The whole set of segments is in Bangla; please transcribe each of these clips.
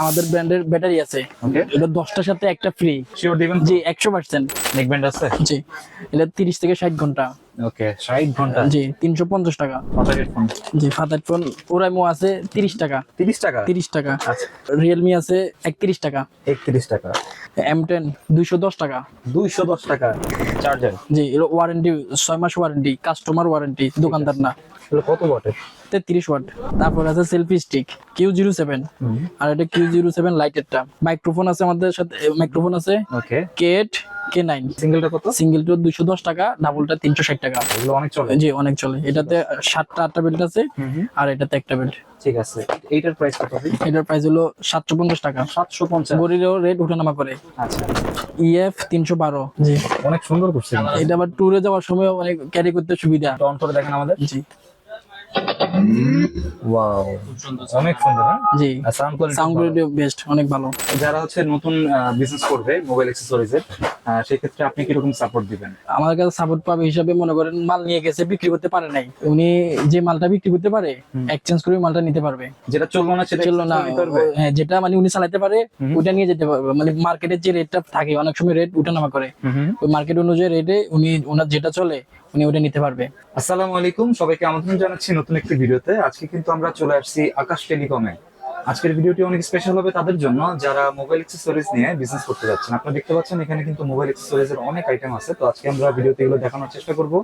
আমাদের ব্র্যান্ডের ব্যাটারি আছে। এটা দশটার সাথে একটা ফ্রি শিওর দিবেন জি একশো পার্সেন্ট নেক ব্যান্ড আছে? জি। এটা তিরিশ থেকে ষাট ঘণ্টা। ওকে 60 ঘণ্টা জি তিনশো পঞ্চাশ টাকা। কথা হেডফোন জি ফাতার ফোন ওরাইমো আছে তিরিশ টাকা। 30 টাকা? তিরিশ টাকা। আচ্ছা। রিয়েলমি আছে একত্রিশ টাকা। 31 টাকা। এম টেন দুইশো দশ টাকা। 210 টাকা চার্জার জি এর ওয়ারেন্টি ছয় মাস ওয়ারেন্টি কাস্টমার ওয়ারেন্টি দোকানদার না। এগুলো কত ওয়াটের তেত্রিশ ওয়াট তারপর আছে selfie stick Q zero seven আর এটা কিউ জিরো সেভেন লাইটেরটা মাইক্রোফোন আছে আমাদের সাথে মাইক্রোফোন আছে okay K eight K nine সিঙ্গেলটা কত? সিঙ্গেলটা দুইশো দশ টাকা ডাবলটা তিনশো ষাট টাকা। এগুলো অনেক চলে। জি অনেক চলে। এটাতে সাতটা আটটা বেল্ট আছে আর এটাতে একটা বেল্ট ঠিক আছে। এইটার প্রাইস কত এটার প্রাইস হলো সাতশো পঞ্চাশ টাকা। সাতশো পঞ্চাশ। গরিরও রেট উঠানামা করে। আচ্ছা। ইএফ তিনশো বারো। জি। অনেক সুন্দর করছে এটা আবার ট্যুরে যাওয়ার সময় অনেক ক্যারি করতে সুবিধা। অন করে দেখেন আমাদের। জি। ওয়াও অনেক সুন্দর হ্যাঁ? জি। Sound quality sound quality best অনেক ভালো। যারা হচ্ছে নতুন বিজনেস করবে মোবাইল অ্যাক্সেসরিজ এর সেই ক্ষেত্রে আপনি কীরকম সাপোর্ট দিবেন? আমার কাছে সাপোর্ট পাবে হিসাবে মনে করেন মাল নিয়ে গেছে বিক্রি করতে পারে নাই। উনি যে মালটা বিক্রি করতে পারে এক্সচেঞ্জ করে মালটা নিতে পারবে। যেটা চলবে না সেটা চলল না? হ্যাঁ, যেটা মানে উনি চালাতে পারে ওটা নিয়ে যেতে পারবে। মানে মার্কেটের যে রেটটা থাকে অনেক সময় রেট উঠানামা করে। ওই মার্কেট অনুযায়ী রেটে উনি ওনার যেটা চলে উনি ওটা নিতে পারবে। আসসালামু আলাইকুম সবাইকে আমন্ত্রণ জানাচ্ছি নতুন একটি ভিডিওতে। আজকে কিন্তু আমরা চলে আসছি আকাশ টেলিকমে। আজকের ভিডিওটি অনেক স্পেশাল হবে তাদের জন্য। যারা মোবাইল অ্যাক্সেসরিজ নিয়ে বিজনেস করতে যাচ্ছেন আপনারা দেখতে পাচ্ছেন এখানে কিন্তু মোবাইল অ্যাক্সেসরিজ এর অনেক আইটেম আছে। তো আজকে আমরা ভিডিওতে এগুলো দেখানোর চেষ্টা করব।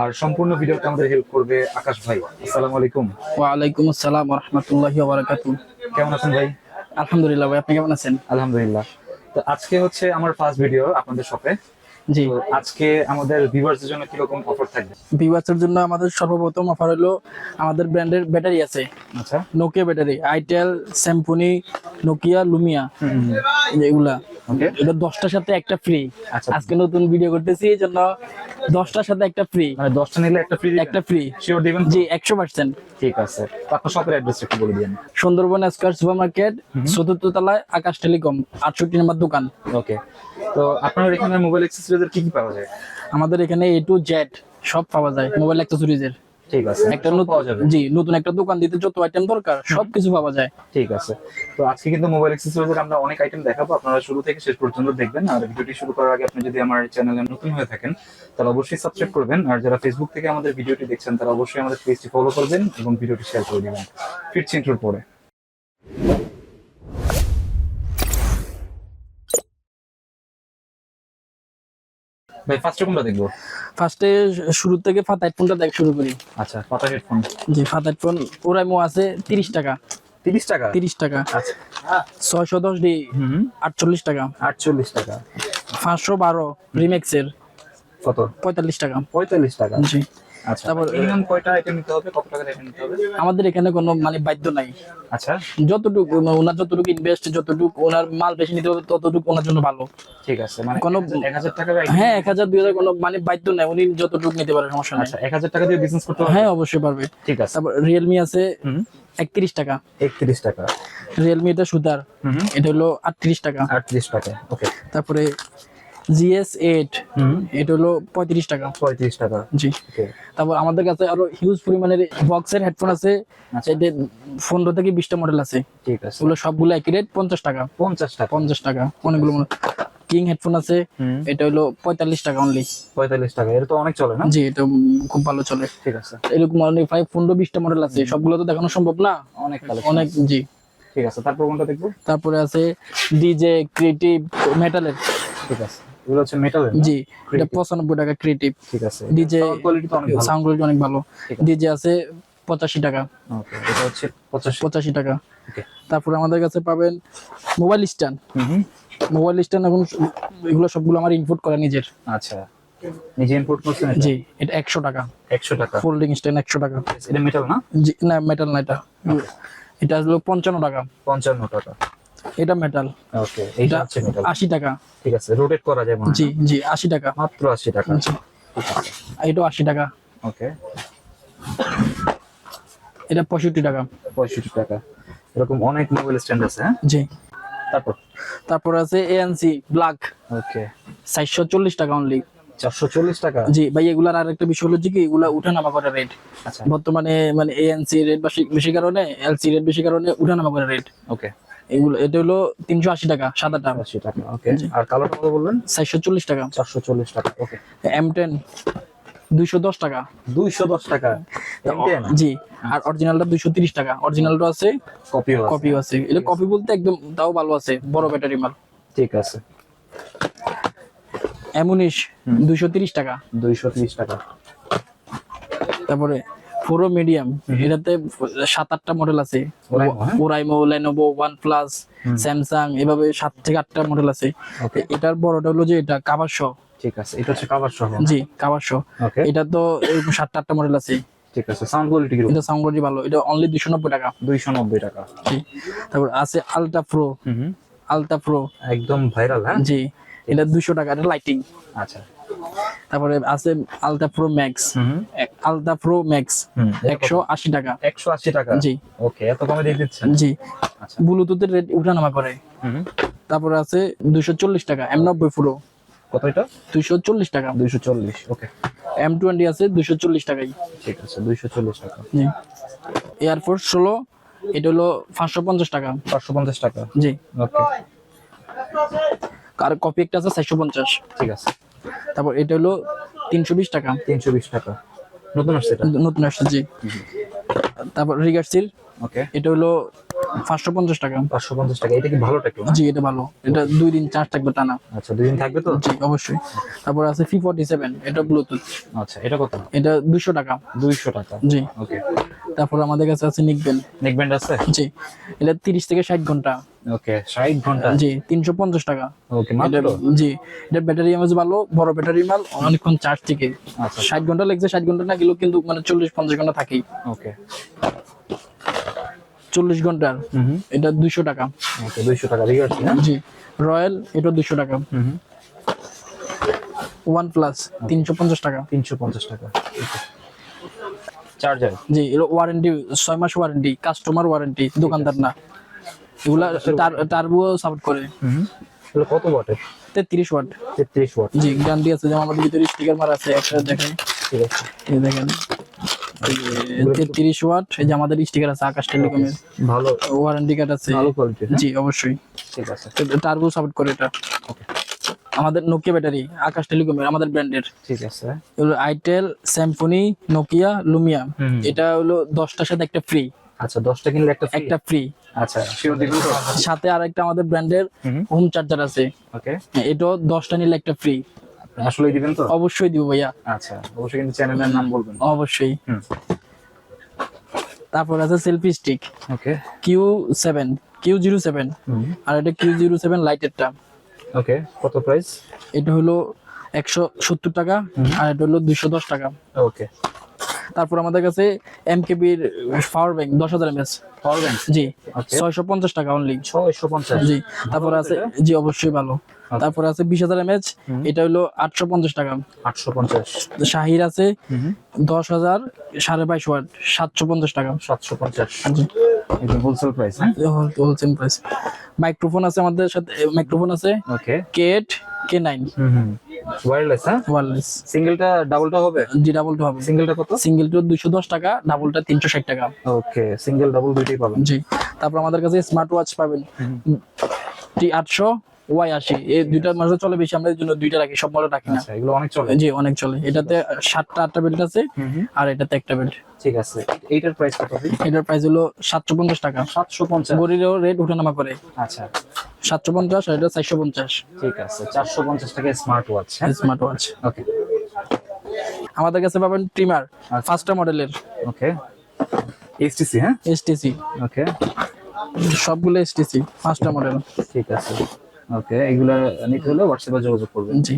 আর সম্পূর্ণ ভিডিওতে আমাদের হেল্প করবে আকাশ ভাই। আসসালামু আলাইকুম। ওয়ালাইকুম আসসালাম রহমতুল্লাহি ওয়াবারাকাতু কেমন আছেন ভাই? আলহামদুলিল্লাহ ভাই আপনি কেমন আছেন? আলহামদুলিল্লাহ। তো আজকে হচ্ছে আমার ফার্স্ট ভিডিও আপনাদের শপে জি। আজকে আমাদের ভিউয়ার্সদের জন্য কীরকম অফার থাকবে? ভিউয়ার্সের জন্য আমাদের সর্বপ্রথম অফার হলো আমাদের ব্র্যান্ডের ব্যাটারি আছে। আচ্ছা। Nokia battery itel Symphony Nokia Lumia এগুলা। এটা দশটার সাথে একটা ফ্রি আচ্ছা। আজকে নতুন ভিডিও করতেছি এই জন্য দশটার সাথে একটা ফ্রি মানে দশটা নিলে একটা ফ্রি একটা ফ্রি শিওর দিবেন জি একশো পার্সেন্ট ঠিক আছে। আপনার শপের অ্যাড্রেস একটু বলে দিন সুন্দরবন স্কোয়ার সুপার মার্কেট চতুর্থ তলায় আকাশ টেলিকম আটষট্টি নম্বর দোকান। ওকে তো আপনার এখানে মোবাইল অ্যাক্সেসরিজের কি কি পাওয়া যায়? আমাদের এখানে এ টু জেড সব পাওয়া যায় মোবাইল অ্যাক্সেসরিজের ঠিক আছে। একটা নতুন পাওয়া যাবে। জি নতুন একটা দোকান দিতে যত আইটেম দরকার সবকিছু পাওয়া যায়। ঠিক আছে। তো আজকে কিন্তু মোবাইল অ্যাক্সেসরিজের আমরা অনেক আইটেম দেখাবো। আপনারা শুরু থেকে শেষ পর্যন্ত দেখবেন। আর ভিডিওটি শুরু করার আগে আপনি যদি আমার চ্যানেলে নতুন হয়ে থাকেন তাহলে অবশ্যই সাবস্ক্রাইব করবেন। আর যারা ফেসবুক থেকে আমাদের ভিডিওটি দেখছেন তারা অবশ্যই আমাদের পেজটি ফলো করবেন এবং ভিডিওটি শেয়ার করে দিবেন। ফিরছি ইন্ট্রোর পরে। ভাই ফার্স্টে কোনটা দেখব? ফার্স্টে শুরু থেকে ফাতা হেডফোনটা দেখ শুরু করি। আচ্ছা ফাতা হেডফোন জি ফাতাইট ফোন ওরাইমো আছে তিরিশ টাকা। তিরিশ টাকা? তিরিশ টাকা। আচ্ছা। ছয়শো দশ ডি হুম। আটচল্লিশ টাকা। আটচল্লিশ টাকা। পাঁচশো বারো রিমেক্সের কত? পঁয়তাল্লিশ টাকা। পঁয়তাল্লিশ টাকা। জি। তারপর- মিনিমাম কয়টা আইটেম নিতে হবে? কত টাকা আইটেম নিতে হবে? আমাদের এখানে কোনো মানে বাধ্য নাই। আচ্ছা। যতটুকু ওনার যতটুকু ইনভেস্ট যতটুকু ওনার মাল বেশি নিতে হবে ততটুকু ওনার জন্য ভালো। ঠিক আছে মানে কোনো- এক হাজার টাকা হ্যাঁ এক হাজার দুই হাজার কোনো মানে বাধ্য নাই উনি যতটুকু নিতে পারে সমস্যা নাই। আচ্ছা এক হাজার টাকা দিয়ে বিজনেস করতে হবে হ্যাঁ অবশ্যই পারবে। ঠিক আছে। তারপর রিয়েলমি আছে হুম। একত্রিশ টাকা। একত্রিশ টাকা। রিয়েলমি এটা সুতার। এটা হলো আটত্রিশ টাকা। আটত্রিশ টাকা ওকে। তারপরে জিএস এইট। এটা হলো পঁয়ত্রিশ টাকা। পঁয়ত্রিশ টাকা। জি। তারপর আমাদের কাছে আরও হিউজ পরিমাণের বক্সের হেডফোন আছে। আচ্ছা। পনেরো থেকে বিশটা মডেল আছে। ঠিক আছে। ওগুলো সবগুলো একই রেট পঞ্চাশ টাকা। পঞ্চাশ টাকা। পঞ্চাশ টাকা। অনেকগুলো কিং হেডফোন আছে। এটা হলো পঁয়তাল্লিশ টাকা অনলি পঁয়তাল্লিশ টাকা। এটা তো অনেক চলে না? জি এটা খুব ভালো চলে। ঠিক আছে। এরকম অনেক প্রায় পনেরো বিশটা মডেল আছে। সবগুলো তো দেখানো সম্ভব না? অনেক অনেক জি। ঠিক আছে। তারপর কোনটা দেখব? তারপরে আছে ডিজে ক্রিয়েটিভ মেটালের ঠিক আছে। এগুলো হচ্ছে মেটালের জি এটা পঁচানব্বই টাকা ক্রিয়েটিভ ঠিক আছে। ডিজে কোয়ালিটি তো অনেক ভালো। সাউন্ড কোয়ালিটি অনেক ভালো। ডিজে আছে। পঁচাশি টাকা। ওকে এটা হচ্ছে পঁচাশ। পঁচাশি টাকা। ওকে তারপরে আমাদের কাছে পাবেন মোবাইল স্ট্যান্ড হুম মোবাইল স্ট্যান্ড এখন এগুলো সবগুলো আমার ইনপুট করা নিজের। আচ্ছা। নিজে ইম্পোর্ট করছেন জি এটা একশো টাকা। একশো টাকা। ফোল্ডিং স্ট্যান্ড একশো টাকা। এটা মেটাল না? জি না মেটাল না এটা। এটা হলো পঞ্চান্ন টাকা। পঞ্চান্ন টাকা। এটা মেটাল ওকে এইটা এটা হচ্ছে মেটাল আশি টাকা। ঠিক আছে রোটেট করা যায় মনে জি জি আশি টাকা। মাত্র আশি টাকা। জি। এটাও আশি টাকা। ওকে এটা পঁয়ষট্টি টাকা। পঁয়ষট্টি টাকা। এরকম অনেক মোবাইল স্ট্যান্ড আছে হ্যাঁ? জি। তারপর? তারপর আছে এএনসি ব্ল্যাক ওকে চারশো চল্লিশ টাকা অনলি টাকা? জি ভাই এগুলার আর একটা বিষয় হলো যে কি এগুলা উঠানামা করে রেট আচ্ছা। বর্তমানে মানে এএনসি রেট বেশি বেশি কারণে এলসি রেট বেশি কারণে উঠানামা করে রেট ওকে এগুলো এটা হলো তিনশো আশি টাকা সাদাটা আশি টাকা ওকে আর কত বললেন? চারশো চল্লিশ টাকা। চারশো চল্লিশ টাকা ওকে এম টেন দুইশো দশ টাকা। দুইশো দশ টাকা? জি আর অরিজিনালটা দুইশো তিরিশ টাকা। অরিজিনালটা আছে কপিও কপিও আছে। এটা কপি বলতে একদম তাও ভালো আছে বড় ব্যাটারি মাল। ঠিক আছে। এম উনিশ দুইশো তিরিশ টাকা। দুইশো ত্রিশ টাকা। তারপরে পুরো মিডিয়াম এটাতে সাত আটটা মডেল আছে? Oraimo Lenovo OnePlus Samsung এভাবে সাত থেকে আটটা মডেল আছে। এটার বড়টা হলো যে এটা কাবার শো ঠিক আছে এটা হচ্ছে কাভার সহ জি কাবার শো এটা তো সাতটা আটটা মডেল আছে। ঠিক আছে সাউন্ড কোয়ালিটি কীরকম এটা সাউন্ড কোয়ালিটি ভালো। এটা অনলি দুশো নব্বই টাকা। দুইশো নব্বই টাকা। তারপর আছে আলট্রা প্রো প্রো একদম ভাইরাল হ্যাঁ? জি। এটা দুশো টাকা এটা লাইটিং আচ্ছা। তারপরে আছে ultra pro max ultra pro max একশো আশি টাকা। একশো আশি টাকা? জি। ওকে এত কমে দিয়ে দিচ্ছেন? জি। আচ্ছা। ব্লুটুথের রেট উঠানামা করে। তারপরে আছে দুশো চল্লিশ টাকা এম নব্বই প্রো কত এটা? দুশো চল্লিশ টাকা। দুইশো চল্লিশ ওকে। এম টোয়েন্টি আছে দুশো চল্লিশ টাকাই। ঠিক আছে দুইশো চল্লিশ টাকা। জি। এয়ারফোর্স ষোলো এটা হলো পাঁচশো পঞ্চাশ টাকা। পাঁচশো পঞ্চাশ টাকা? জি। ওকে। আর কপি একটা আছে চারশো পঞ্চাশ। ঠিক আছে। তারপর এটা হলো তিনশো বিশ টাকা। তিনশো বিশ টাকা। নতুন আসছে নতুন আসছে জি। তারপর রিগার্সির ওকে এটা হলো পাঁচশো পঞ্চাশ টাকা। পাঁচশো পঞ্চাশ টাকা। এটা কি ভালোটা একটু না? জি এটা ভালো। এটা দুই দিন চার্জ থাকবে টানা। আচ্ছা দুই দিন থাকবে তো? জি অবশ্যই। তারপর আছে ফি ফর্টি সেভেন এটা ব্লুটুথ আচ্ছা এটা কত? এটা দুশো টাকা। দুইশো টাকা। জি। ওকে। তারপর আমাদের কাছে আছে নিকবেন নেক আছে? জি। এটা তিরিশ থেকে ষাট ঘণ্টা। ওকে ষাট ঘণ্টা? জি তিনশো পঞ্চাশ টাকা। ওকে মাত্র? জি এটা ব্যাটারি এমএস ভালো বড় ব্যাটারি মাল অনেকক্ষণ চার্জ থেকে। আচ্ছা। ষাট ঘণ্টা লাগছে ষাট ঘণ্টা না গেলেও কিন্তু মানে চল্লিশ পঞ্চাশ ঘণ্টা থাকেই। ওকে। চল্লিশ ঘণ্টার। এটা দুইশো টাকা। দুইশো টাকা হ্যাঁ? জি। রয়্যাল এটা দুইশো টাকা। ওয়ান প্লাস তিনশো পঞ্চাশ টাকা। তিনশো পঞ্চাশ টাকা। চার্জার? জি এর ওয়ারেন্টি ছয় মাস ওয়ারেন্টি কাস্টমার ওয়ারেন্টি দোকানদার না। এগুলা টার্বো সাপোর্ট করে। হুম কত ওয়াটের? তেত্রিশ ওয়াট। তেত্রিশ ওয়াট। জি গ্যারান্টি আছে যেমন আমাদের ভিতরে স্টিকার মারা আছে একটা দেখেন ঠিক আছে। দেখেন। তেত্রিশ ওয়াট এই যে আমাদের স্টিকার আছে আকাশ টেলিকমের ভালো। ওয়ারেন্টি কার্ড আছে। ভালো কোয়ালিটি জি অবশ্যই। ঠিক আছে। টার্বো সাপোর্ট করে এটা। আমাদের নোকিয়া ব্যাটারি আকাশ টেলিকমের আমাদের ব্র্যান্ডের ঠিক আছে। এগুলো আইটেল স্যামফোনি নোকিয়া লুমিয়া এটা হলো দশটার সাথে একটা ফ্রি আচ্ছা দশটা কিনলে একটা একটা ফ্রি আচ্ছা। শিওর দিবেন তো সাথে আর একটা আমাদের ব্র্যান্ডের হোম। চার্জার আছে। ওকে এটাও দশটা নিলে একটা ফ্রি আসলেই দিবেন তো? অবশ্যই দিব ভাইয়া। আচ্ছা অবশ্যই কিন্তু চ্যানেলের নাম বলবেন। অবশ্যই। তারপর আছে selfie stick okay. Q seven Q zero seven আর এটা কিউ জিরো সেভেন লাইটেরটা ওকে কত প্রাইস এটা হলো একশো সত্তর টাকা। আর এটা হলো দুইশো দশ টাকা। ওকে। তারপর আমাদের কাছে এম কেবির পাওয়ার ব্যাংক দশ হাজার এমএস পাওয়ার ব্যাংক জি. ছয়শো পঞ্চাশ টাকা অনলি ছয়শো পঞ্চাশ? জি তারপর আছে জি অবশ্যই ভালো। তারপর আছে বিশ হাজার এমএচ এটা হলো আটশো পঞ্চাশ টাকা। আটশো পঞ্চাশ। শাহির আছে দশ হাজার সাড়ে বাইশ ওয়াট সাতশো পঞ্চাশ টাকা। সাতশো পঞ্চাশ। হোলসেল প্রাইস হ্যাঁ? হোলসেল প্রাইস মাইক্রোফোন আছে আমাদের সাথে মাইক্রোফোন আছে okay K eight K nine hmm hmm. Wireless হ্যাঁ? ওয়্যারলেস সিঙ্গেলটা ডাবলটা হবে? জি ডাবলটা হবে। সিঙ্গেলটা কত? সিঙ্গেলটা দুইশো দশ টাকা ডাবলটা তিনশো ষাট টাকা। ওকে সিঙ্গেল ডাবল দুইটাই পাবেন। জি। তারপর আমাদের কাছে স্মার্ট ওয়াচ পাবেন। টি আটশো ওয়াই আশি এই দুইটার মাঝে চলে বেশি আমরা এই জন্য দুইটা রাখি সব মডেল রাখি না। আচ্ছা এগুলো অনেক চলে। জি অনেক চলে। এটাতে সাতটা আটটা বেল্ট আছে আর এটাতে একটা বেল্ট ঠিক আছে। এইটার প্রাইস কত এটার প্রাইস হলো সাতশো পঞ্চাশ টাকা। সাতশো পঞ্চাশ। গরিরেও রেট ওঠানামা করে। আচ্ছা। সাতশো পঞ্চাশ আর এটা চারশো পঞ্চাশ। ঠিক আছে চারশো পঞ্চাশ টাকা smart watch smart watch okay আমাদের কাছে পাবেন ট্রিমার ফার্স্টটা মডেলের ওকে এসটিসি হ্যাঁ? এসটিসি ওকে সবগুলো এসটিসি পাঁচটা মডেল ঠিক আছে। ওকে এগুলা নিতে হলে হোয়াটসঅ্যাপে যোগাযোগ করবেন। জি।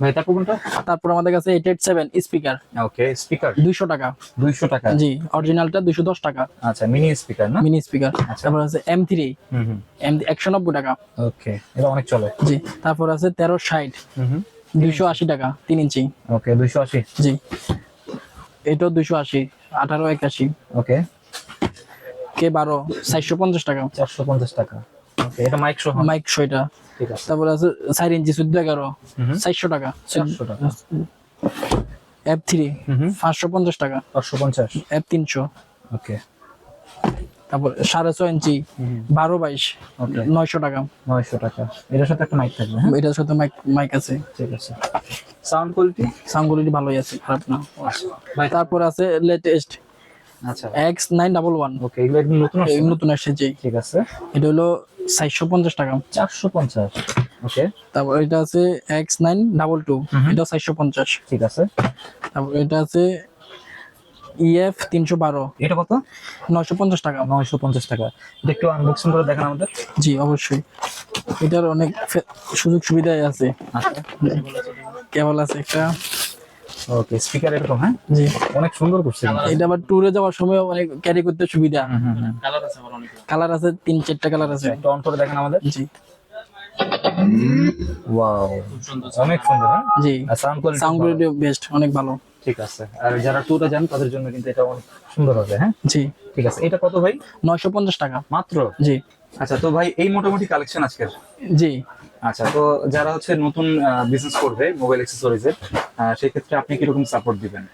ভাই তারপর কোনটা? তারপর আমাদের কাছে eight eight seven speaker okay speaker দুইশো টাকা। দুইশো টাকা? জি অরিজিনালটা দুইশো দশ টাকা। আচ্ছা মিনি স্পিকার না? মিনি স্পিকার আচ্ছা। তারপর আছে M three hmm hmm. M একশো নব্বই টাকা। ওকে এটা অনেক চলে। জি তারপর আছে তেরো ষাট। হুম হুম। দুইশো আশি টাকা তিন ইঞ্চি। ওকে দুইশো আশি। জি। এটাও দুইশো আশি আঠারো একাশি। ওকে। কে বারো চারশো পঞ্চাশ টাকা। চারশো পঞ্চাশ টাকা। ওকে এটা মাইক সহ। মাইক ছয়টা ঠিক আছে। তারপর আছে চার ইঞ্চি চোদ্দ এগারো। হুম হুম। চারশো টাকা। চারশো টাকা। এফ থ্রি হুম হুম পাঁচশো পঞ্চাশ টাকা। পাঁচশো পঞ্চাশ। এফ তিনশো। ওকে তারপর সাড়ে ছয় ইঞ্চি বারো বাইশ নয়শো টাকা। নয়শো টাকা। এটার সাথে একটা মাইক থাকবে হ্যাঁ? এটার সাথে মাইক মাইক আছে। ঠিক আছে। সাউন্ড কোয়ালিটি সাউন্ড কোয়ালিটি ভালোই আছে খারাপ না। তারপর আছে লেটেস্ট আচ্ছা। X nine double one okay এগুলো নতুন আসছে? নতুন এসেছে ঠিক আছে। এটা হলো চারশো পঞ্চাশ টাকা। চারশো পঞ্চাশ। ওকে। তারপর এটা আছে এক্স নাইন ডাবল টু। এটা চারশো পঞ্চাশ। ঠিক আছে। তারপর এটা আছে ইএফ তিনশো বারো। এটা কত? নয়শো পঞ্চাশ টাকা। নয়শো পঞ্চাশ টাকা। এটা একটু আনবক্সিং করে দেখান আমাদের। জি অবশ্যই। এটার অনেক সুযোগ সুবিধাই আছে। আচ্ছা। কেবল আছে একটা। ওকে স্পিকার এরকম হ্যাঁ? জি। অনেক সুন্দর করছে এটা আবার ট্যুরে যাওয়ার সময় অনেক ক্যারি করতে সুবিধা। হুম, হুম, হুম। কালার আছে তিন চারটা কালার আছে। একটু অন করে দেখেন আমাদের। জি। ওয়াও অনেক সুন্দর হ্যাঁ? জি। Sound quality sound quality best অনেক ভালো। ঠিক আছে। আর যারা ট্যুরে যান তাদের জন্য কিন্তু এটা অনেক সুন্দর হবে হ্যাঁ? জি। ঠিক আছে। এটা কত ভাই? নয়শো পঞ্চাশ টাকা। মাত্র? জি। আচ্ছা তো ভাই এই মোটামুটি কালেকশন আজকের? জি। আচ্ছা তো যারা হচ্ছে নতুন বিজনেস করবে মোবাইল অ্যাক্সেসরিজের সেই ক্ষেত্রে আপনি কীরকম সাপোর্ট দিবেন?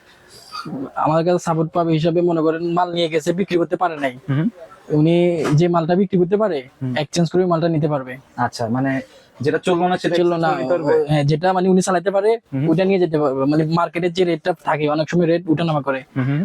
আমার কাছে সাপোর্ট পাবে হিসাবে মনে করেন মাল নিয়ে গেছে বিক্রি করতে পারে নাই। উনি যে মালটা বিক্রি করতে পারে এক্সচেঞ্জ করে মালটা নিতে পারবে। আচ্ছা মানে যেটা চলল না সেটা চলল না? হ্যাঁ। যেটা মানে উনি চালাতে পারে ওটা নিয়ে যেতে পারবে মানে মার্কেটের যে রেটটা থাকে অনেক সময় রেট উঠানামা করে।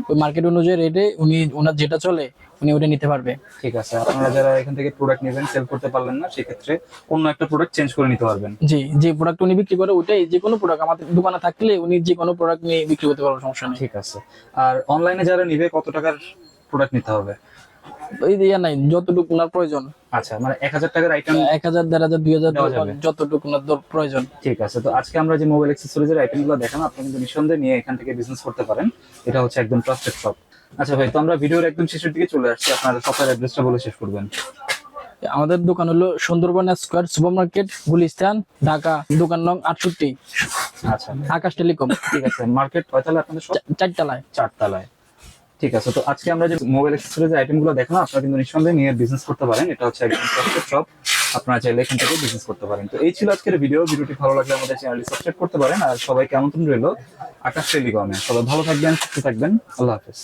ওই মার্কেট অনুযায়ী রেটে উনি ওনার যেটা চলে উনি ওটা নিতে পারবে। ঠিক আছে আপনারা যারা এখান থেকে প্রোডাক্ট নেবেন সেল করতে পারলেন না সেক্ষেত্রে অন্য একটা প্রোডাক্ট চেঞ্জ করে নিতে পারবেন। জি যে প্রোডাক্ট উনি বিক্রি করে ওটাই যে কোনো প্রোডাক্ট আমাদের দোকানে থাকলে উনি যে কোনো প্রোডাক্ট নিয়ে বিক্রি করতে পারবে সমস্যা নেই। ঠিক আছে। আর অনলাইনে যারা নিবে কত টাকার প্রোডাক্ট নিতে হবে? এই দিয়ে নাই যতটুকু ওনার প্রয়োজন। আচ্ছা মানে এক হাজার টাকার আইটেম এক হাজার দেড় হাজার দুই হাজার দেওয়া যাবে। যতটুকু ওনার দর- প্রয়োজন। ঠিক আছে তো আজকে আমরা যে মোবাইল অ্যাক্সেসরিজের আইটেমগুলো দেখানো আপনি কিন্তু নিঃসন্দেহে নিয়ে এখান থেকে বিজনেস করতে পারেন। এটা হচ্ছে একদম ট্রাস্টেড শপ আচ্ছা ভাই তো আমরা ভিডিওর একদম শেষের দিকে চলে আসছি আপনার শপের অ্যাড্রেসটা বলে শেষ করবেন। আমাদের দোকান হলো Sundarban square super market Gulistan Dhaka দোকান নং আটষট্টি। আচ্ছা। আকাশ টেলিকম। ঠিক আছে মার্কেট কয়তলা আপনাদের চারতলায়। চারতলায়। ঠিক আছে, তো আজকে আমরা যে মোবাইল অ্যাক্সেসরিজ আইটেমগুলো দেখলাম আপনারা কিন্তু নিঃসন্দেহে নিয়ে বিজনেস করতে পারেন। এটা হচ্ছে একদম শপ আপনারা চাইলে এখান থেকে বিজনেস করতে পারেন। তো এই ছিল আজকের ভিডিও ভিডিওটি ভালো লাগলে আমাদের চ্যানেলটি সাবস্ক্রাইব করতে পারেন। আর সবাইকে আমন্ত্রণ রইল? আকাশ টেলিকমে। সবাই ভালো থাকবেন, সুস্থ থাকবেন। আল্লাহ হাফেজ।